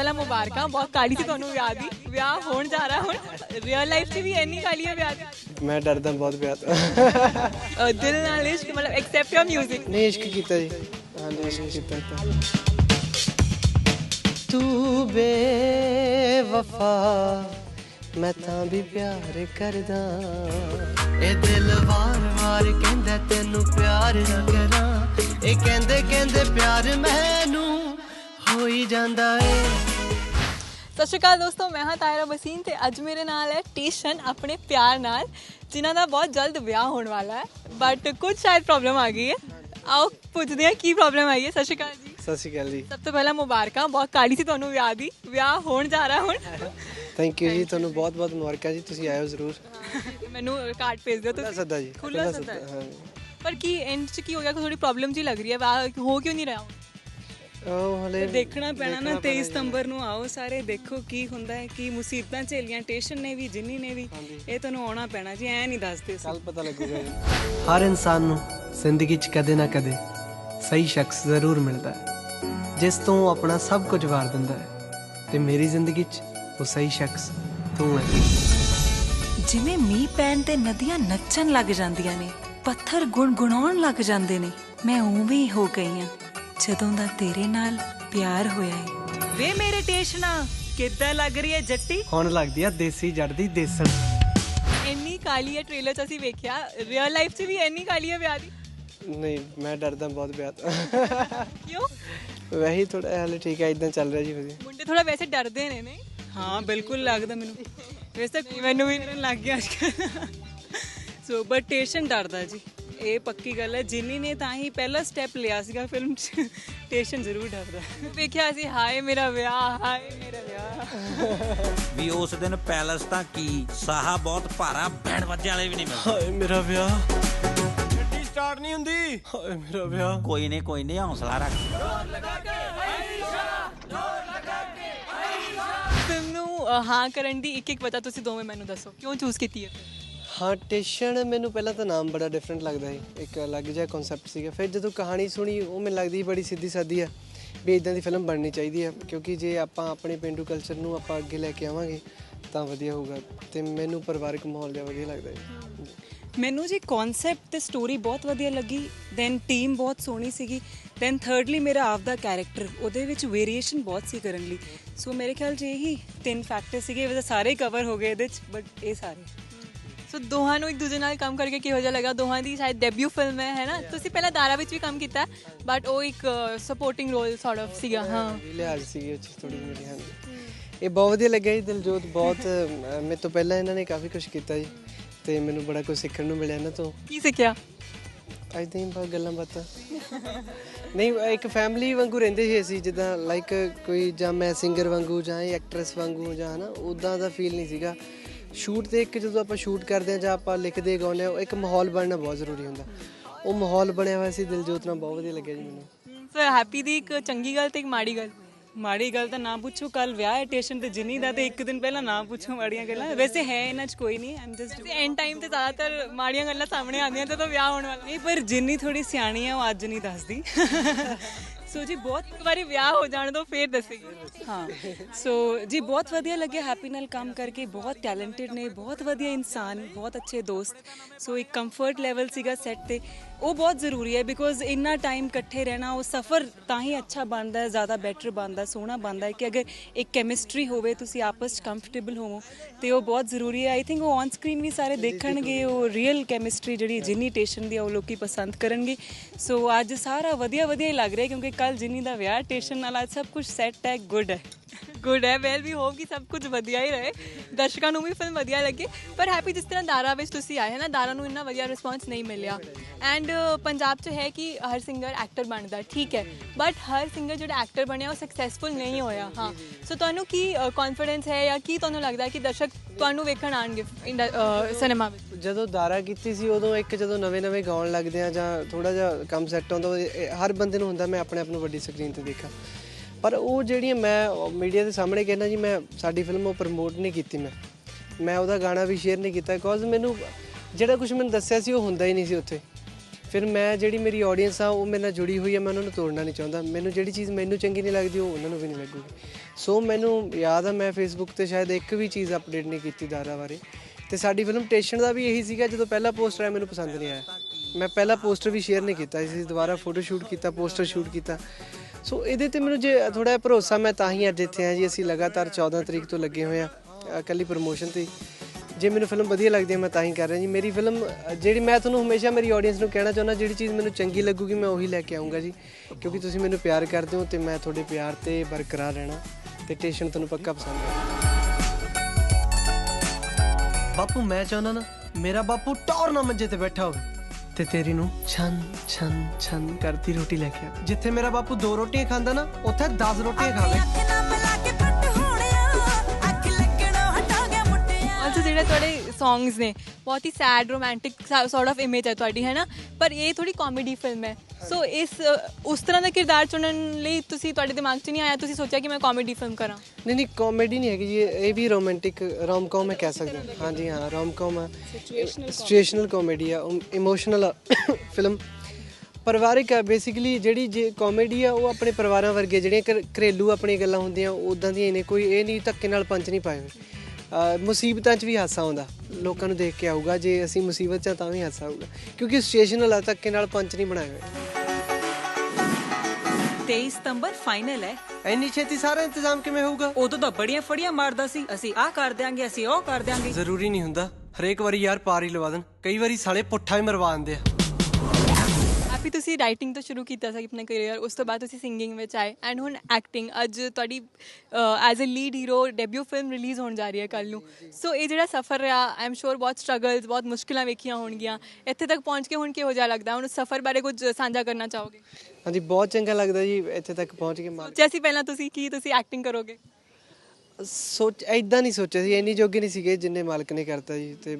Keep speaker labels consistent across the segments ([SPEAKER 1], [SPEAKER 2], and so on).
[SPEAKER 1] ਪਹਿਲਾਂ ਮੁਬਾਰਕਾਂ ਬਹੁਤ ਕਾਲੀ ਸੀ ਤੁਹਾਨੂੰ ਵਿਆਹ ਦੀ। ਵਿਆਹ ਹੋਣ ਜਾ ਰਿਹਾ ਹੁਣ ਰੀਅਲ ਲਾਈਫ 'ਚ ਵੀ ਇੰਨੀ ਕਾਲੀ ਹੈ ਵਿਆਹ ਦੀ।
[SPEAKER 2] ਮੈਂ ਡਰਦਾ ਬਹੁਤ ਪਿਆ ਤਾਂ।
[SPEAKER 1] ਦਿਲ ਨਾਲ ਇਸ਼ਕ ਮਤਲਬ ਐਕਸੈਪਟ ਯੋਰ 뮤직
[SPEAKER 2] ਨਹੀਂ ਇਸ਼ਕ ਕੀਤਾ ਜੀ। ਹਾਂਜੀ ਇਸ਼ਕ ਕੀਤਾ ਤਾਂ। ਤੂੰ ਬੇਵਫਾ ਮੈਂ ਤਾਂ ਵੀ ਪਿਆਰ ਕਰਦਾ। ਇਹ ਦਿਲ ਵਾਰ-ਵਾਰ ਕਹਿੰਦਾ ਤੈਨੂੰ ਪਿਆਰ ਨਾ ਕਰਾਂ। ਇਹ ਕਹਿੰਦੇ ਕਹਿੰਦੇ ਪਿਆਰ ਮੈਨੂੰ ਹੋਈ ਜਾਂਦਾ ਏ।
[SPEAKER 1] ਸਤਿ ਸ਼੍ਰੀ ਅਕਾਲ ਦੋਸਤੋ ਮੈਂ ਹਾਂ ਤਾਇਰਾ ਬਸੀਨ ਤੇ ਅੱਜ ਮੇਰੇ ਨਾਲ ਹੈ ਟੀਸ਼ਨ ਆਪਣੇ ਪਿਆਰ ਨਾਲ ਜਿਨ੍ਹਾਂ ਦਾ ਬਹੁਤ ਜਲਦ ਵਿਆਹ ਹੋਣ ਵਾਲਾ ਹੈ ਬਟ ਕੁਝ ਸ਼ਾਇਦ ਪ੍ਰੋਬਲਮ ਆ ਗਈ ਹੈ। ਆਓ ਪੁੱਛਦੇ ਹਾਂ ਕੀ ਪ੍ਰੋਬਲਮ ਆਈ ਹੈ। ਸਤਿ ਸ਼੍ਰੀ ਅਕਾਲ ਜੀ।
[SPEAKER 2] ਸਤਿ ਸ਼੍ਰੀ ਅਕਾਲ ਜੀ।
[SPEAKER 1] ਸਭ ਤੋਂ ਪਹਿਲਾਂ ਮੁਬਾਰਕਾਂ ਬਹੁਤ ਕਾਲੀ ਸੀ ਤੁਹਾਨੂੰ ਵਿਆਹ ਦੀ। ਵਿਆਹ ਹੋਣ ਜਾ ਰਿਹਾ ਹੁਣ।
[SPEAKER 2] ਥੈਂਕ ਯੂ ਜੀ ਤੁਹਾਨੂੰ ਬਹੁਤ ਬਹੁਤ ਮੁਬਾਰਕਾਂ ਜੀ ਤੁਸੀਂ ਆਇਓ ਜ਼ਰੂਰ।
[SPEAKER 1] ਮੈਨੂੰ ਕਾਰਡ ਭੇਜ ਦਿਓ ਤੁਸੀਂ।
[SPEAKER 2] ਸੱਦਾ ਜੀ
[SPEAKER 1] ਖੁੱਲਾ ਸੱਦਾ। ਪਰ ਕੀ ਐਂਡ ਚ ਕੀ ਹੋ ਗਿਆ ਕੋਈ ਥੋੜੀ ਪ੍ਰੋਬਲਮ ਜੀ ਲੱਗ ਰਹੀ ਹੈ? ਵਿਆਹ ਹੋ ਕਿਉਂ ਨਹੀਂ ਰਿਹਾ
[SPEAKER 2] ਉਹ ਹਲੇ
[SPEAKER 3] ਦੇਖਣਾ ਪੈਣਾ ਨਾ 23 ਸਤੰਬਰ ਨੂੰ ਆਓ ਸਾਰੇ ਦੇਖੋ ਕੀ ਹੁੰਦਾ ਹੈ ਕੀ ਮੁਸੀਬਤਾਂ ਝੇਲੀਆਂ ਟੇਸ਼ਨ ਨੇ ਵੀ ਜਿੰਨੀ ਨੇ ਵੀ ਇਹ ਤੁਹਾਨੂੰ ਆਉਣਾ ਪੈਣਾ ਜੀ ਐ ਨਹੀਂ ਦੱਸਦੇ ਸੀ
[SPEAKER 2] ਕੱਲ ਪਤਾ ਲੱਗੂਗਾ ਜੀ। ਹਰ ਇਨਸਾਨ ਨੂੰ ਜ਼ਿੰਦਗੀ 'ਚ ਕਦੇ ਨਾ ਕਦੇ ਸਹੀ ਸ਼ਖਸ ਜ਼ਰੂਰ ਮਿਲਦਾ ਹੈ ਜਿਸ ਤੋਂ ਉਹ ਆਪਣਾ ਸਭ ਕੁਝ ਵਾਰ ਦਿੰਦਾ ਹੈ ਤੇ ਮੇਰੀ ਜ਼ਿੰਦਗੀ 'ਚ ਉਹ ਸਹੀ ਸ਼ਖਸ ਤੂੰ ਹੈ।
[SPEAKER 4] ਜਿਵੇਂ ਮੀਂਹ ਪੈਣ ਤੇ ਨਦੀਆਂ ਨੱਚਣ ਲੱਗ ਜਾਂਦੀਆਂ ਨੇ ਪੱਥਰ ਗੁਣਗੁਣਾਉਣ ਲੱਗ ਜਾਂਦੇ ਨੇ ਮੈਂ ਉਵੇਂ ਹੀ ਹੋ ਗਈ ਆ ਜਦੋਂ ਦਾ ਤੇਰੇ ਨਾਲ ਪਿਆਰ ਹੋਇਆ ਏ।
[SPEAKER 3] ਵੇ ਮੇਰੇ ਟੇਸ਼ਨਾ ਕਿੱਦਾਂ ਲੱਗ ਰਹੀ ਹੈ ਜੱਟੀ?
[SPEAKER 2] ਹੁਣ ਲੱਗਦੀ ਆ ਦੇਸੀ ਜੜ ਦੀ ਦੇਸਣ।
[SPEAKER 1] ਇੰਨੀ ਕਾਲੀ ਹੈ ਟ੍ਰੇਲਰ ਚ ਅਸੀਂ ਵੇਖਿਆ। ਰੀਅਲ ਲਾਈਫ 'ਚ ਵੀ ਇੰਨੀ ਕਾਲੀ ਹੈ ਵਿਆਹ ਦੀ।
[SPEAKER 2] ਨਹੀਂ ਮੈਂ ਡਰਦਾ ਬਹੁਤ ਤਾਂ।
[SPEAKER 1] ਕਿਉਂ?
[SPEAKER 2] ਵੈਸੇ ਥੋੜਾ ਹਲੇ ਠੀਕ ਹੈ ਇਦਾਂ ਚੱਲ ਰਿਹਾ ਜੀ ਵਧੀਆ।
[SPEAKER 1] ਮੁੰਡੇ ਥੋੜਾ ਵੈਸੇ ਡਰਦੇ ਨੇ ਨਹੀਂ?
[SPEAKER 3] ਹਾਂ ਬਿਲਕੁਲ ਲੱਗਦਾ ਮੈਨੂੰ। ਵੈਸੇ
[SPEAKER 1] ਮੈਨੂੰ ਵੀ
[SPEAKER 3] ਕਰਨ ਲੱਗ ਗਿਆ ਅੱਜਕੱਲ ਸੋ ਬਟ ਟੇਸ਼ਨ ਡਰਦਾ ਜੀ। ਇਹ ਪੱਕੀ ਗੱਲ ਹੈ। ਜਿੰਨੀ ਨੇ ਤਾਂ ਹੀ ਪਹਿਲਾ ਸਟੈਪ ਲਿਆ ਸੀਗਾ ਫਿਲਮ 'ਚ। ਟੇਸ਼ਨ ਜ਼ਰੂਰ ਡਰਦਾ।
[SPEAKER 1] ਵੇਖਿਆ ਸੀ ਹਾਏ ਮੇਰਾ ਵਿਆਹ ਹਾਏ ਮੇਰਾ ਵਿਆਹ।
[SPEAKER 5] ਵੀ ਉਸ ਦਿਨ ਪੈਲਸ ਤਾਂ ਕੀ? ਸਾਹਾ ਬਹੁਤ ਭਾਰਾ ਬੈਂਡ ਵੱਜੇ ਵਾਲੇ ਵੀ ਨਹੀਂ ਮਿਲਦੇ।
[SPEAKER 2] ਹਾਏ ਮੇਰਾ ਵਿਆਹ। ਗੱਡੀ ਸਟਾਰਟ ਨਹੀਂ ਹੁੰਦੀ। ਹਾਏ ਮੇਰਾ ਵਿਆਹ।
[SPEAKER 5] ਕੋਈ ਨਹੀਂ ਕੋਈ ਨਹੀਂ ਹੌਸਲਾ ਰੱਖ।
[SPEAKER 1] ਅ, ਹਾਂ ਕਰਨ ਦੀ ਇੱਕ ਇੱਕ ਵਜ੍ਹਾ ਤੁਸੀਂ ਦੋਵੇਂ ਮੈਨੂੰ ਦੱਸੋ। ਕਿਉਂ ਚੂਜ਼ ਕੀਤੀ ਹੈ?
[SPEAKER 2] ਹਾਂ ਟੇਸ਼ਨ ਮੈਨੂੰ ਪਹਿਲਾਂ ਤਾਂ ਨਾਮ ਬੜਾ ਡਿਫਰੈਂਟ ਲੱਗਦਾ ਸੀ। ਇੱਕ ਅਲੱਗ ਜਿਹਾ ਕਨਸੈਪਟ ਸੀਗਾ। ਫਿਰ ਜਦੋਂ ਕਹਾਣੀ ਸੁਣੀ, ਉਹ ਮੈਨੂੰ ਲੱਗਦੀ ਬੜੀ ਸਿੱਧੀ ਸਾਦੀ ਆ ਵੀ ਇਦਾਂ ਦੀ ਫਿਲਮ ਬਣਨੀ ਚਾਹੀਦੀ ਆ। ਕਿਉਂਕਿ ਜੇ ਆਪਾਂ ਆਪਣੇ ਪਿੰਡੂ ਕਲਚਰ ਨੂੰ ਆਪਾਂ ਅੱਗੇ ਲੈ ਕੇ ਆਵਾਂਗੇ, ਤਾਂ ਵਧੀਆ ਹੋਊਗਾ। ਤੇ ਮੈਨੂੰ ਪਰਿਵਾਰਕ ਮਾਹੌਲ ਜਿਹਾ ਵਧੀਆ ਲੱਗਦਾ ਜੀ
[SPEAKER 3] ਮੈਨੂੰ ਜੀ ਕਨਸੈਪਟ ਤੇ ਸਟੋਰੀ ਬਹੁਤ ਵਧੀਆ ਲੱਗੀ। ਦੈਨ ਟੀਮ ਬਹੁਤ ਸੋਹਣੀ ਸੀਗੀ। ਦੈਨ ਥਰਡਲੀ ਮੇਰਾ ਆਪ ਦਾ ਕੈਰੈਕਟਰ ਉਹਦੇ ਵਿੱਚ ਵੇਰੀਏਸ਼ਨ ਬਹੁਤ ਸੀ ਕਰਨ ਲਈ। ਸੋ ਮੇਰੇ ਖਿਆਲ 'ਚ ਇਹੀ ਤਿੰਨ ਫੈਕਟਰ ਸੀਗੇ। ਵੈਸੇ ਸਾਰੇ ਕਵਰ ਹੋ ਗਏ ਇਹਦੇ 'ਚ ਬਟ ਇਹ ਸਾਰੇ।
[SPEAKER 1] ਸੋ ਦੋਹਾਂ ਨੂੰ ਇੱਕ ਦੂਜੇ ਨਾਲ ਕੰਮ ਕਰਕੇ ਕਿਹੋ ਜਿਹਾ ਲੱਗਾ? ਦੋਹਾਂ ਦੀ ਸ਼ਾਇਦ ਡੈਬਿਊ ਫਿਲਮ ਹੈ ਹੈ ਨਾ? ਤੁਸੀਂ ਪਹਿਲਾਂ ਦਾਰਾ ਵਿੱਚ ਵੀ ਕੰਮ ਕੀਤਾ ਬਟ ਉਹ ਇੱਕ ਸਪੋਰਟਿੰਗ ਰੋਲ ਸੌਰਟ ਆਫ ਸੀਗਾ ਹਾਂ।
[SPEAKER 2] ਵੀ ਲਿਹਾਜ਼ ਸੀਗੀ ਉਹ 'ਚ ਥੋੜੀ ਮੇਰੀ ਹਾਂ। ਇਹ ਬਹੁਤ ਵਧੀਆ ਲੱਗਿਆ ਜੀ ਦਿਲਜੋਤ ਬਹੁਤ ਮੇਰੇ ਤੋਂ ਪਹਿਲਾਂ ਇਹਨਾਂ ਨੇ ਕਾਫੀ ਕੁਝ ਕੀਤਾ ਜੀ ਤੇ ਮੈਨੂੰ ਬੜਾ ਕੁਝ ਸਿੱਖਣ ਨੂੰ ਮਿਲਿਆ ਇਹਨਾਂ ਤੋਂ।
[SPEAKER 1] ਕੀ ਸਿੱਖਿਆ?
[SPEAKER 2] ਅੱਜ ਹੀ ਬਹੁਤ ਗੱਲਾਂ ਬਾਤਾਂ। ਨਹੀਂ ਇੱਕ ਫੈਮਿਲੀ ਵਾਂਗੂ ਰਹਿੰਦੇ ਸੀ ਅਸੀਂ ਜਿੱਦਾਂ ਲਾਈਕ ਕੋਈ ਜਾਂ ਮੈਂ ਸਿੰਗਰ ਵਾਂਗੂ ਜਾਂ ਐਕਟਰੈਸ ਵਾਂਗੂ ਜਾਂ ਹਨਾ ਉਦਾਂ ਦਾ ਫੀਲ ਨਹੀਂ ਸੀਗਾ। ਸ਼ੂਟ ਤੇ ਇੱਕ ਜਦੋਂ ਆਪਾਂ ਸ਼ੂਟ ਕਰਦੇ ਆ ਜਾਂ ਆਪਾਂ ਲਿਖਦੇ ਗਾਉਂਦੇ ਆ ਉਹ ਇੱਕ ਮਾਹੌਲ ਬਣਨਾ ਬਹੁਤ ਜ਼ਰੂਰੀ ਹੁੰਦਾ। ਉਹ ਮਾਹੌਲ ਬਣਿਆ ਹੋਇਆ ਸੀ ਦਿਲਜੋਤ ਨਾਲ ਬਹੁਤ ਵਧੀਆ ਲੱਗਿਆ ਜੀ ਮੈਨੂੰ।
[SPEAKER 1] ਸੋ ਹੈਪੀ ਦੀ ਇੱਕ ਚੰਗੀ ਗੱਲ ਤੇ ਇੱਕ ਮਾੜੀ ਗੱਲ।
[SPEAKER 3] ਮਾੜੀ ਗੱਲ ਤਾਂ ਨਾ ਪੁੱਛੋ ਕੱਲ ਵਿਆਹ ਹੈ ਟੇਸ਼ਨ ਤੇ ਜਿੰਨੀ ਦਾ ਤੇ ਇੱਕ ਦਿਨ ਪਹਿਲਾਂ ਨਾ ਪੁੱਛੋ ਮਾੜੀਆਂ ਗੱਲਾਂ। ਵੈਸੇ ਹੈ ਇਹਨਾਂ 'ਚ ਕੋਈ ਨਹੀਂ ਆਮ ਜਸਟ
[SPEAKER 1] ਐਂਡ ਟਾਈਮ ਤੇ ਜ਼ਿਆਦਾਤਰ ਮਾੜੀਆਂ ਗੱਲਾਂ ਸਾਹਮਣੇ ਆਉਂਦੀਆਂ ਜਦੋਂ ਵਿਆਹ ਹੋਣ ਵਾਲਾ।
[SPEAKER 3] ਨਹੀਂ ਪਰ ਜਿੰਨੀ ਥੋੜੀ ਸਿਆਣੀ ਆ ਉਹ ਅੱਜ ਨਹੀਂ ਦੱਸਦੀ। ਸੋ ਜੀ ਬਹੁਤ
[SPEAKER 1] ਇੱਕ ਵਾਰੀ ਵਿਆਹ ਹੋ ਜਾਣ ਤੋਂ ਫੇਰ ਦੱਸੇਗੀ
[SPEAKER 3] ਹਾਂ ਸੋ ਜੀ ਬਹੁਤ ਵਧੀਆ ਲੱਗਿਆ ਹੈਪੀ ਨਾਲ ਕੰਮ ਕਰਕੇ ਬਹੁਤ ਟੈਲੈਂਟਡ ਨੇ ਬਹੁਤ ਵਧੀਆ ਇਨਸਾਨ ਬਹੁਤ ਅੱਛੇ ਦੋਸਤ ਸੋ ਇੱਕ ਕੰਫਰਟ ਲੈਵਲ ਸੀਗਾ ਸੈੱਟ ਤੇ ਉਹ ਬਹੁਤ ਜ਼ਰੂਰੀ ਹੈ ਬਿਕੋਜ਼ ਇੰਨਾ ਟਾਈਮ ਇਕੱਠੇ ਰਹਿਣਾ, ਉਹ ਸਫ਼ਰ ਤਾਂ ਹੀ ਅੱਛਾ ਬਣਦਾ ਹੈ, ਜ਼ਿਆਦਾ ਬੈਟਰ ਬਣਦਾ ਸੋਹਣਾ ਬਣਦਾ ਹੈ ਕਿ ਅਗਰ ਇੱਕ ਕੈਮਿਸਟਰੀ ਹੋਵੇ, ਤੁਸੀਂ ਆਪਸ ਚ ਕੰਫਰਟੇਬਲ ਹੋਵੋ, ਤੇ ਉਹ ਬਹੁਤ ਜ਼ਰੂਰੀ ਹੈ। ਆਈ ਥਿੰਕ ਉਹ ਔਨ ਸਕਰੀਨ ਵੀ ਸਾਰੇ ਦੇਖਣਗੇ, ਉਹ ਰੀਅਲ ਕੈਮਿਸਟਰੀ ਜਿਹੜੀ ਜਿੰਨੀ ਟੇਸ਼ਨ ਦੀ ਆ, ਉਹ ਲੋਕੀ ਪਸੰਦ ਕਰਨਗੇ। ਸੋ ਅੱਜ ਸਾਰਾ ਵਧੀਆ ਵਧੀਆ ਹੀ ਲੱਗ ਰਿਹਾ ਕਿਉਂਕਿ ਕੱਲ ਜਿੰਨੀ ਦਾ ਵਿਆਹ ਟੇਸ਼ਨ ਨਾਲ ਅੱਜ ਸਭ ਕੁਝ ਸੈੱਟ ਹੈ ਗੁੱਡ ਹੈ।
[SPEAKER 1] ਗੁੱਡ ਹੈ ਵੈਲ ਵੀ ਹੋਪ ਕਿ ਸਭ ਕੁਝ ਵਧੀਆ ਹੀ ਰਹੇ ਦਰਸ਼ਕਾਂ ਨੂੰ ਵੀ ਫਿਲਮ ਵਧੀਆ ਲੱਗੇ ਪਰ ਹੈਪੀ ਜਿਸ ਤਰ੍ਹਾਂ ਦਾਰਾ ਵਿੱਚ ਤੁਸੀਂ ਆਏ ਹੈ ਨਾ ਦਾਰਾ ਨੂੰ ਇੰਨਾ ਵਧੀਆ ਰਿਸਪਾਂਸ ਨਹੀਂ ਮਿਲਿਆ ਐਂਡ ਪੰਜਾਬ 'ਚ ਹੈ ਕਿ ਹਰ ਸਿੰਗਰ ਐਕਟਰ ਬਣਦਾ ਠੀਕ ਹੈ ਬਟ ਹਰ ਸਿੰਗਰ ਜਿਹੜਾ ਐਕਟਰ ਬਣਿਆ ਉਹ ਸਕਸੈਸਫੁਲ ਨਹੀਂ ਹੋਇਆ ਹਾਂ ਸੋ ਤੁਹਾਨੂੰ ਕੀ ਕੌਨਫੀਡੈਂਸ ਹੈ ਜਾਂ ਕੀ ਤੁਹਾਨੂੰ ਲੱਗਦਾ ਕਿ ਦਰਸ਼ਕ ਤੁਹਾਨੂੰ ਵੇਖਣ ਆਣਗੇ ਸਿਨੇਮਾ ਵਿੱਚ
[SPEAKER 2] ਜਦੋਂ ਦਾਰਾ ਕੀਤੀ ਸੀ ਉਦੋਂ ਇੱਕ ਜਦੋਂ ਨਵੇਂ-ਨਵੇਂ ਗਾਉਣ ਲੱਗਦੇ ਆ ਜਾਂ ਥੋੜਾ ਜਿਹਾ ਕੰਮ ਸੈੱਟ ਹੁੰਦਾ ਹਰ ਬੰਦੇ ਨੂੰ ਹੁੰਦਾ ਮੈਂ ਆਪਣੇ ਆਪ ਨੂੰ ਵੱਡੀ ਸਕਰੀਨ ਤੇ ਦੇਖਾਂ ਪਰ ਉਹ ਜਿਹੜੀਆਂ ਮੈਂ ਮੀਡੀਆ ਦੇ ਸਾਹਮਣੇ ਕਹਿੰਦਾ ਜੀ, ਮੈਂ ਸਾਡੀ ਫਿਲਮ ਉਹ ਪ੍ਰਮੋਟ ਨਹੀਂ ਕੀਤੀ ਮੈਂ। ਮੈਂ ਉਹਦਾ ਗਾਣਾ ਵੀ ਸ਼ੇਅਰ ਨਹੀਂ ਕੀਤਾ ਬਿਕੋਜ਼ ਮੈਨੂੰ ਜਿਹੜਾ ਕੁਝ ਮੈਨੂੰ ਦੱਸਿਆ ਸੀ, ਉਹ ਹੁੰਦਾ ਹੀ ਨਹੀਂ ਸੀ ਉੱਥੇ। ਫਿਰ ਮੈਂ ਜਿਹੜੀ ਮੇਰੀ ਆਡੀਅנס ਆ, ਉਹ ਮੇਰੇ ਨਾਲ ਜੁੜੀ ਹੋਈ ਆ, ਮੈਂ ਉਹਨਾਂ ਨੂੰ ਤੋੜਨਾ ਨਹੀਂ ਚਾਹੁੰਦਾ। ਮੈਨੂੰ ਜਿਹੜੀ ਚੀਜ਼ ਮੈਨੂੰ ਚੰਗੀ ਨਹੀਂ ਲੱਗਦੀ, ਉਹ ਉਹਨਾਂ ਨੂੰ ਵੀ ਨਹੀਂ ਲੱਗੂਗੀ। ਸੋ ਮੈਨੂੰ ਯਾਦ ਆ, ਮੈਂ ਫੇਸਬੁੱਕ ਤੇ ਸ਼ਾਇਦ ਇੱਕ ਵੀ ਚੀਜ਼ ਅਪਡੇਟ ਨਹੀਂ ਕੀਤੀ ਦਾਰਾ ਬਾਰੇ। ਤੇ ਸਾਡੀ ਫਿਲਮ ਟੇਸ਼ਨ ਦਾ ਵੀ ਇਹੀ ਸੀਗਾ, ਜਦੋਂ ਪਹਿਲਾ ਪੋਸਟਰ ਆਇਆ, ਮੈਨੂੰ ਪਸੰਦ ਨਹੀਂ ਆਇਆ। ਮੈਂ ਪਹਿਲਾ ਪੋਸਟਰ ਵੀ ਸ਼ੇਅਰ ਨਹੀਂ ਕੀਤਾ, ਅਸੀਂ ਦੁਬਾਰਾ ਫੋਟੋ ਸ਼ੂਟ ਕੀਤਾ ਪੋਸਟਰ ਸ਼ੂਟ ਕੀਤਾ। ਸੋ ਇਹਦੇ ਤੇ ਮੈਨੂੰ ਜੇ ਥੋੜਾ ਜਿਹਾ ਭਰੋਸਾ, ਮੈਂ ਤਾਂ ਹੀ ਅੱਜ ਇੱਥੇ ਆ ਜੀ। ਅਸੀਂ ਲਗਾਤਾਰ 14 ਤਰੀਕ ਤੋਂ ਲੱਗੇ ਹੋਏ ਆ, ਇਕੱਲੀ ਪ੍ਰੋਮੋਸ਼ਨ ਤੇ। ਜੇ ਮੈਨੂੰ ਫਿਲਮ ਵਧੀਆ ਲੱਗਦੀ ਹੈ ਮੈਂ ਤਾਂ ਹੀ ਕਰ ਰਿਹਾ ਜੀ। ਮੇਰੀ ਫਿਲਮ ਜਿਹੜੀ ਮੈਂ ਤੁਹਾਨੂੰ ਹਮੇਸ਼ਾ ਮੇਰੀ ਆਡੀਅנס ਨੂੰ ਕਹਿਣਾ ਚਾਹੁੰਦਾ, ਜਿਹੜੀ ਚੀਜ਼ ਮੈਨੂੰ ਚੰਗੀ ਲੱਗੂਗੀ, ਮੈਂ ਉਹੀ ਲੈ ਕੇ ਆਉਂਗਾ ਜੀ। ਕਿਉਂਕਿ ਤੁਸੀਂ ਮੈਨੂੰ ਪਿਆਰ ਕਰਦੇ ਹੋ ਤੇ ਮੈਂ ਤੁਹਾਡੇ ਪਿਆਰ ਤੇ ਬਰਕਰਾਰ ਰਹਿਣਾ। ਤੇ ਟੇਸ਼ਨ ਤੁਹਾਨੂੰ ਪੱਕਾ ਪਸੰਦ ਹੈ ਬਾਪੂ, ਮੈਂ ਚਾਹੁੰਦਾ ਨਾ, ਮੇਰਾ ਬਾਪੂ ਟੌਰ ਨਾ ਮੰਜੇ ਤੇ ਬੈਠਾ ਹੋਵੇ। ਤੇ ਤੇਰੀ ਨੂੰ ਛਨ ਛਨ ਛਨ ਕਰਦੀ ਰੋਟੀ ਲੈ ਕੇ ਆ। ਜਿੱਥੇ ਮੇਰਾ ਬਾਪੂ ਦੋ ਰੋਟੀਆਂ ਖਾਂਦਾ ਨਾ ਉੱਥੇ 10 ਰੋਟੀਆਂ ਖਾਵੇ
[SPEAKER 1] ਆਲਸੋ ਜਿਹੜੇ ਤੁਹਾਡੇ ਸੌਂਗਸ ਨੇ ਬਹੁਤ ਹੀ sad romantic sort of image ਹੈ ਤੁਹਾਡੀ ਹੈ ਨਾ? ਪਰ ਇਹ ਥੋੜੀ ਕਾਮੇਡੀ ਫਿਲਮ ਹੈ। ਸੋ ਇਸ ਉਸ ਤਰ੍ਹਾਂ ਦਾ ਕਿਰਦਾਰ ਚੁਣਨ ਲਈ ਤੁਸੀਂ ਤੁਹਾਡੇ ਦਿਮਾਗ 'ਚ ਨਹੀਂ ਆਇਆ ਤੁਸੀਂ ਸੋਚਿਆ ਕਿ ਮੈਂ ਕਾਮੇਡੀ ਫਿਲਮ ਕਰਾਂ
[SPEAKER 2] ਨਹੀਂ ਨਹੀਂ ਕਾਮੇਡੀ ਨਹੀਂ ਹੈਗੀ ਇਹ ਇਹ ਵੀ ਰੋਮਾਂਟਿਕ ਰੋਮ ਕਾਮ ਹੈ ਕਹਿ ਸਕਦੇ ਹਾਂ ਹਾਂਜੀ ਹਾਂ ਰੋਮ ਕਾਮ ਹੈ ਸਿਚੁਏਸ਼ਨਲ ਕਾਮੇਡੀ ਆ ਇਮੋਸ਼ਨਲ ਫਿਲਮ ਪਰਿਵਾਰਿਕ ਹੈ ਬੇਸਿਕਲੀ ਜਿਹੜੀ ਜੇ ਕਾਮੇਡੀ ਆ ਉਹ ਆਪਣੇ ਪਰਿਵਾਰਾਂ ਵਰਗੇ ਜਿਹੜੀਆਂ ਘਰ- ਘਰੇਲੂ ਆਪਣੀਆਂ ਗੱਲਾਂ ਹੁੰਦੀਆਂ ਉਦਾਂ ਦੀਆਂ ਹੀ ਨੇ ਕੋਈ ਇਹ ਨਹੀਂ ਧੱਕੇ ਨਾਲ ਪੰਚ ਨਹੀਂ ਪਾਏ ਹੋਏ ਮੁਸੀਬਤਾਂ 'ਚ ਵੀ ਹਾਸਾ ਆਉਂਦਾ। ਲੋਕਾਂ ਨੂੰ ਦੇਖ ਕੇ ਆਊਗਾ ਜੇ ਅਸੀਂ ਮੁਸੀਬਤ 'ਚ ਆ ਤਾਂ ਵੀ ਹਾਸਾ ਆਊਗਾ। ਕਿਉਂਕਿ ਸਿਚੁਏਸ਼ਨਲ ਆ ਧੱਕੇ ਨਾਲ ਪੰਚ ਨਹੀਂ ਬਣਾਏ ਹੋਏ।
[SPEAKER 3] 23 ਸਤੰਬਰ ਫਾਈਨਲ ਹੈ।
[SPEAKER 2] ਇੰਨੀ ਛੇਤੀ ਸਾਰਾ ਇੰਤਜ਼ਾਮ ਕਿਵੇਂ ਹੋਊਗਾ?
[SPEAKER 3] ਉਦੋਂ ਤਾਂ ਬੜੀਆਂ ਫੜੀਆਂ ਮਾਰਦਾ ਸੀ। ਅਸੀਂ ਆਹ ਕਰ ਦਿਆਂਗੇ ਅਸੀਂ ਉਹ ਕਰ ਦਿਆਂਗੇ।
[SPEAKER 2] ਜ਼ਰੂਰੀ ਨਹੀਂ ਹੁੰਦਾ। ਹਰੇਕ ਵਾਰੀ ਯਾਰ ਪਾਰ ਹੀ ਲਵਾ ਦੇਣ। ਕਈ ਵਾਰੀ ਸਾਲੇ ਪੁੱਠਾ ਹੀ ਮਰਵਾ ਦਿੰਦੇ ਆ।
[SPEAKER 1] ਆਪੀ ਤੁਸੀਂ ਰਾਈਟਿੰਗ ਤੋਂ ਸ਼ੁਰੂ ਕੀਤਾ ਸੀ ਆਪਣਾ ਕੈਰੀਅਰ ਉਸ ਤੋਂ ਬਾਅਦ ਤੁਸੀਂ ਸਿੰਗਿੰਗ ਵਿੱਚ ਆਏ ਐਂਡ ਹੁਣ ਐਕਟਿੰਗ ਅੱਜ ਤੁਹਾਡੀ as a lead hero debut film release ਹੋਣ ਜਾ ਰਹੀ ਹੈ ਕੱਲ ਨੂੰ। ਸੋ ਇਹ ਜਿਹੜਾ ਸਫ਼ਰ ਰਿਹਾ ਆਈ ਐਮ ਸ਼ੋਰ ਬਹੁਤ ਸਟਰਗਲਸ ਬਹੁਤ ਮੁਸ਼ਕਿਲਾਂ ਵੇਖੀਆਂ ਹੋਣਗੀਆਂ। ਇੱਥੇ ਤੱਕ ਪਹੁੰਚ ਕੇ ਹੁਣ ਕਿਹੋ ਜਿਹਾ ਲੱਗਦਾ? ਹੁਣ ਸਫ਼ਰ ਬਾਰੇ ਕੁਝ ਸਾਂਝਾ ਕਰਨਾ ਚਾਹੋਗੇ?
[SPEAKER 2] ਹਾਂਜੀ ਬਹੁਤ ਚੰਗਾ ਲੱਗਦਾ ਜੀ ਇੱਥੇ ਤੱਕ ਪਹੁੰਚ ਕੇ ਮਾਰ
[SPEAKER 1] ਸੋਚਿਆ ਸੀ ਪਹਿਲਾਂ ਤੁਸੀਂ ਕੀ ਤੁਸੀਂ ਐਕਟਿੰਗ ਕਰੋਗੇ?
[SPEAKER 2] ਸੋਚ ਐਦਾਂ ਨਹੀਂ ਸੋਚਿਆ ਸੀ ਇੰਨੀ ਜੋਗੇ ਨਹੀਂ ਸੀਗੇ ਜਿੰਨੇ ਮਾਲਕ ਨੇ ਕਰਤਾ ਜੀ। ਤੇ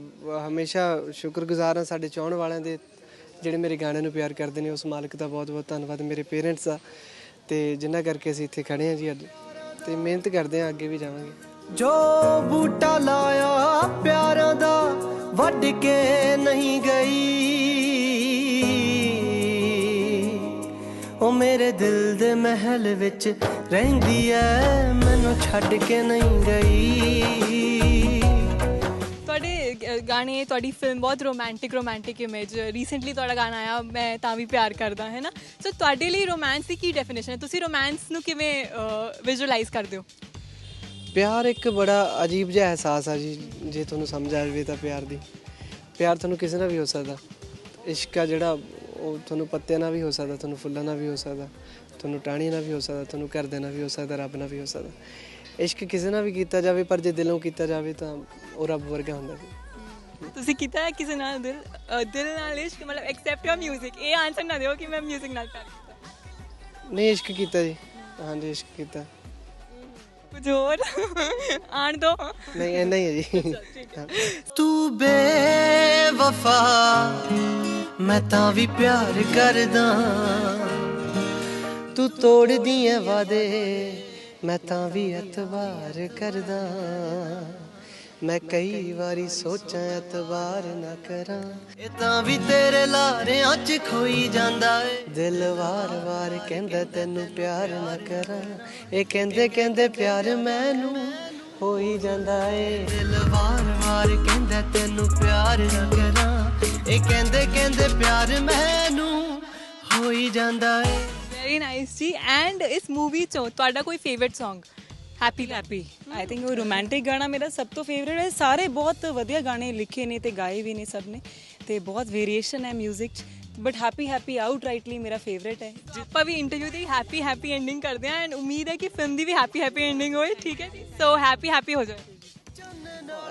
[SPEAKER 2] ਹਮੇਸ਼ਾ ਸ਼ੁਕਰਗੁਜ਼ਾਰ ਹਾਂ ਸਾਡੇ ਚਾਹਣ ਵਾਲਿਆਂ ਦੇ ਜਿਹੜੇ ਮੇਰੇ ਗਾਣੇ ਨੂੰ ਪਿਆਰ ਕਰਦੇ ਨੇ, ਉਸ ਮਾਲਕ ਦਾ ਬਹੁਤ ਬਹੁਤ ਧੰਨਵਾਦ। ਮੇਰੇ ਪੇਰੈਂਟਸ ਦਾ ਤੇ ਜਿਨ੍ਹਾਂ ਕਰਕੇ ਅਸੀਂ ਇੱਥੇ ਖੜੇ ਹਾਂ ਜੀ ਅੱਜ, ਤੇ ਮਿਹਨਤ ਕਰਦੇ ਹਾਂ, ਅੱਗੇ ਵੀ ਜਾਵਾਂਗੇ। ਜੋ ਬੂਟਾ ਲਾਇਆ, ਪਿਆਰਾਂ ਦਾ ਵੱਢ ਕੇ ਨਹੀਂ ਗਈ। ਉਹ ਮੇਰੇ ਦਿਲ ਦੇ ਮਹਿਲ ਵਿੱਚ ਰਹਿੰਦੀ ਐ, ਮੈਨੂੰ ਛੱਡ ਕੇ ਨਹੀਂ ਗਈ।
[SPEAKER 1] ਗ- ਤੁਹਾਡੀ ਫਿਲਮ ਬਹੁਤ ਰੋਮਾਂਟਿਕ ਰੋਮਾਂਟਿਕ ਇਮੇਜ ਰੀਸੈਂਟਲੀ ਤੁਹਾਡਾ ਗਾਣਾ ਆਇਆ, ਮੈਂ ਤਾਂ ਵੀ ਪਿਆਰ ਕਰਦਾ, ਹੈ ਨਾ? ਸੋ ਤੁਹਾਡੇ ਲਈ ਰੋਮਾਂਸ ਦੀ ਕੀ ਡੈਫੀਨੇਸ਼ਨ ਹੈ? ਤੁਸੀਂ ਰੋਮਾਂਸ ਨੂੰ ਕਿਵੇਂ ਵਿਜ਼ੂਅਲਾਈਜ਼ ਕਰਦੇ ਹੋ?
[SPEAKER 2] ਪਿਆਰ ਇੱਕ ਬੜਾ ਅਜੀਬ ਜਿਹਾ ਅਹਿਸਾਸ ਆ ਜੀ, ਜੇ ਤੁਹਾਨੂੰ ਸਮਝ ਆ ਜਾਵੇ ਤਾਂ ਪਿਆਰ ਦੀ। ਪਿਆਰ ਤੁਹਾਨੂੰ ਕਿਸੇ ਨਾਲ ਵੀ ਹੋ ਸਕਦਾ। ਇਸ਼ਕ ਆ ਜਿਹੜਾ, ਉਹ ਤੁਹਾਨੂੰ ਪੱਤਿਆਂ ਨਾਲ ਵੀ ਹੋ ਸਕਦਾ, ਤੁਹਾਨੂੰ ਫੁੱਲਾਂ ਨਾਲ ਵੀ ਹੋ ਸਕਦਾ, ਤੁਹਾਨੂੰ ਟਾਹਣੀਆਂ ਨਾਲ ਵੀ ਹੋ ਸਕਦਾ, ਤੁਹਾਨੂੰ ਘਰਦਿਆਂ ਨਾਲ ਵੀ ਹੋ ਸਕਦਾ, ਰੱਬ ਨਾਲ ਵੀ ਹੋ ਸਕਦਾ। ਇਸ਼ਕ ਕਿਸੇ ਨਾਲ ਵੀ ਕੀਤਾ ਜਾਵੇ, ਪਰ ਜੇ ਦਿਲੋਂ ਕੀਤਾ ਜਾਵੇ ਤਾਂ ਉਹ ਰੱਬ ਵਰਗਾ ਹੁੰਦਾ ਜੀ।
[SPEAKER 1] ਤੁਸੀਂ ਕੀਤਾ ਹੈ ਕਿਸੇ ਨਾਲ ਦਿਲ ਅ, ਦਿਲ ਨਾਲ ਇਸ਼ਕ ਮਤਲਬ ਐਕਸੈਪਟ ਯੋਰ 뮤직 ਇਹ ਆਨਸਰ ਨਾ ਦਿਓ ਕਿ ਮੈਂ 뮤직 ਨਾਲ ਪਿਆਰ ਕੀਤਾ
[SPEAKER 2] ਨਹੀਂ ਇਸ਼ਕ ਕੀਤਾ ਜੀ ਹਾਂਜੀ ਇਸ਼ਕ ਕੀਤਾ
[SPEAKER 1] ਕੁਝ ਹੋਰ ਆਣ ਦੋ
[SPEAKER 2] ਨਹੀਂ ਇੰਨਾ ਹੀ ਹੈ ਜੀ ਤੂੰ ਬੇਵਫਾ ਮੈਂ ਤਾਂ ਵੀ ਪਿਆਰ ਕਰਦਾ ਤੂੰ ਤੋੜਦੀ ਐ ਵਾਦੇ ਮੈਂ ਤਾਂ ਵੀ ਇਤਬਾਰ ਕਰਦਾ ਮੈਂ ਕਈ ਵਾਰੀ ਸੋਚਾਂ ਇਤਬਾਰ ਨਾ ਕਰਾਂ। ਇਹ ਤਾਂ ਵੀ ਤੇਰੇ ਲਾਰਿਆਂ 'ਚ ਖੋਈ ਜਾਂਦਾ ਏ। ਦਿਲ ਵਾਰ-ਵਾਰ ਕਹਿੰਦਾ ਤੈਨੂੰ ਪਿਆਰ ਨਾ ਕਰਾਂ। ਇਹ ਕਹਿੰਦੇ ਕਹਿੰਦੇ ਪਿਆਰ ਮੈਨੂੰ ਹੋਈ ਜਾਂਦਾ ਏ। ਦਿਲ ਵਾਰ-ਵਾਰ ਕਹਿੰਦਾ ਤੈਨੂੰ ਪਿਆਰ ਨਾ ਕਰਾਂ। ਇਹ ਕਹਿੰਦੇ ਕਹਿੰਦੇ ਪਿਆਰ ਮੈਨੂੰ ਹੋਈ ਜਾਂਦਾ ਏ।
[SPEAKER 1] ਵੈਰੀ ਨਾਈਸ ਜੀ। ਐਂਡ ਇਸ ਮੂਵੀ ਚੋਂ ਤੁਹਾਡਾ ਕੋਈ favourite Song? Happy
[SPEAKER 3] happy I think ਉਹ ਰੋਮਾਂਟਿਕ ਗਾਣਾ ਮੇਰਾ ਸਭ ਤੋਂ ਫੇਵਰਿਟ ਹੈ ਸਾਰੇ ਬਹੁਤ ਵਧੀਆ ਗਾਣੇ ਲਿਖੇ ਨੇ ਤੇ ਗਾਏ ਵੀ ਨੇ ਸਭ ਨੇ ਤੇ ਬਹੁਤ ਵੇਰੀਏਸ਼ਨ ਹੈ 뮤직 ਚ but happy happy outrightly ਮੇਰਾ ਫੇਵਰਿਟ ਹੈ
[SPEAKER 1] ਆਪਾਂ ਵੀ ਇੰਟਰਵਿਊ ਦੀ ਹੈਪੀ ਹੈਪੀ ਐਂਡਿੰਗ ਕਰਦੇ ਹਾਂ ਐਂਡ ਉਮੀਦ ਹੈ ਕਿ ਫਿਲਮ ਦੀ ਵੀ ਹੈਪੀ ਹੈਪੀ ਐਂਡਿੰਗ ਹੋਏ ਠੀਕ ਹੈ ਸੋ ਹੈਪੀ ਹੈਪੀ ਹੋ ਜਾਏ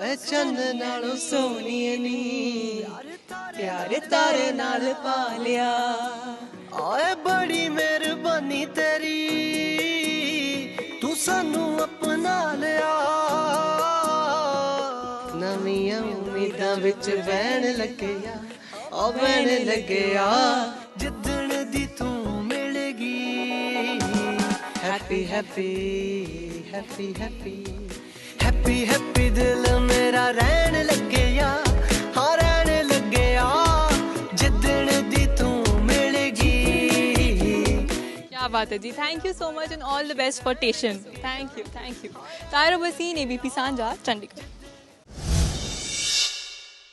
[SPEAKER 2] ਐ ਚੰਨ ਨਾਲੋਂ ਸੋਹਣੀਏ ਨੀ ਪਿਆਰ ਤਾਰੇ ਨਾਲ ਪਾ ਲਿਆ ਓਏ ਬੜੀ ਮਿਹਰਬਾਨੀ ਤੇਰੀ ਸਾਨੂੰ ਆਪਣਾ ਲਿਆ। ਨਵੀਆਂ ਉਮੀਦਾਂ ਵਿੱਚ ਬਹਿਣ ਲੱਗਿਆ ਓ ਬਹਿਣ ਲੱਗਿਆ। ਜਿੱਦਣ ਦੀ ਤੂੰ ਮਿਲ happy
[SPEAKER 1] happy happy happy Bhataji. Thank you so much and all the best for Tation. Thank you, thank you. Taira Basin, ABP Sanja, Chandigarh.